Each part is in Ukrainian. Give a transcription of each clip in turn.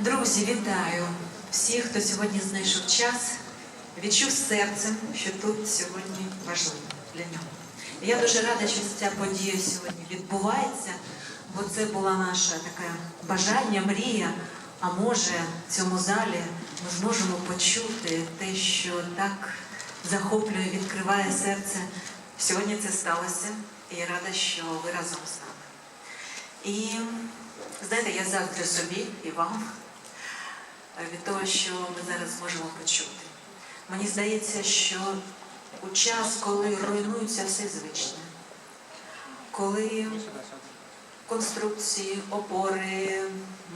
Друзі, вітаю всіх, хто сьогодні знайшов час, відчув серцем, що тут сьогодні важливо для нього. Я дуже рада, що ця подія сьогодні відбувається, бо це була наша таке бажання, мрія. А може, в цьому залі ми зможемо почути те, що так захоплює, відкриває серце. Сьогодні це сталося, і я рада, що ви разом з нами. І знаєте, я завжди собі і вам від того, що ми зараз зможемо почути. Мені здається, що у час, коли руйнується все звичне, коли конструкції, опори,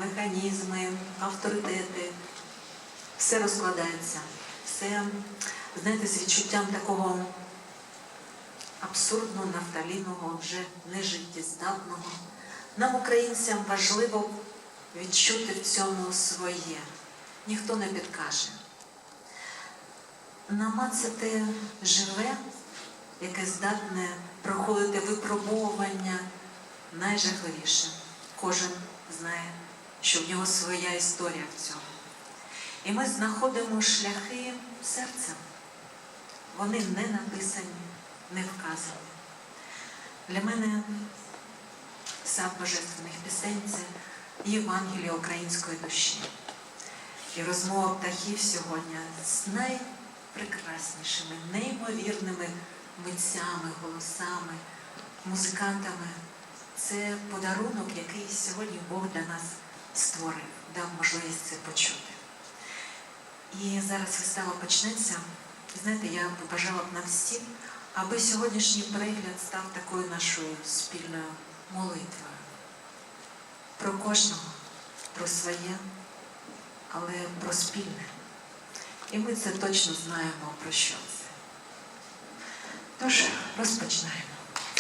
механізми, авторитети, все розкладається, все, знаєте, з відчуттям такого абсурдно нафталінного, вже нежиттєздатного. Нам, українцям, важливо відчути в цьому своє. Ніхто не підкаже. Намацати живе, яке здатне проходити випробовування найжахливіше. Кожен знає, що в нього своя історія в цьому. І ми знаходимо шляхи серцем. Вони не написані, не вказані. Для мене сад божественних пісень це Євангеліє української душі. І розмова птахів сьогодні з найпрекраснішими, неймовірними митцями, голосами, музикантами. Це подарунок, який сьогодні Бог для нас створив, дав можливість це почути. І зараз вистава почнеться. Знаєте, я побажала б нам всім, аби сьогоднішній перегляд став такою нашою спільною молитвою. Про кожного, про своє, але про спільне. І ми це точно знаємо, про що це. Тож розпочинаємо.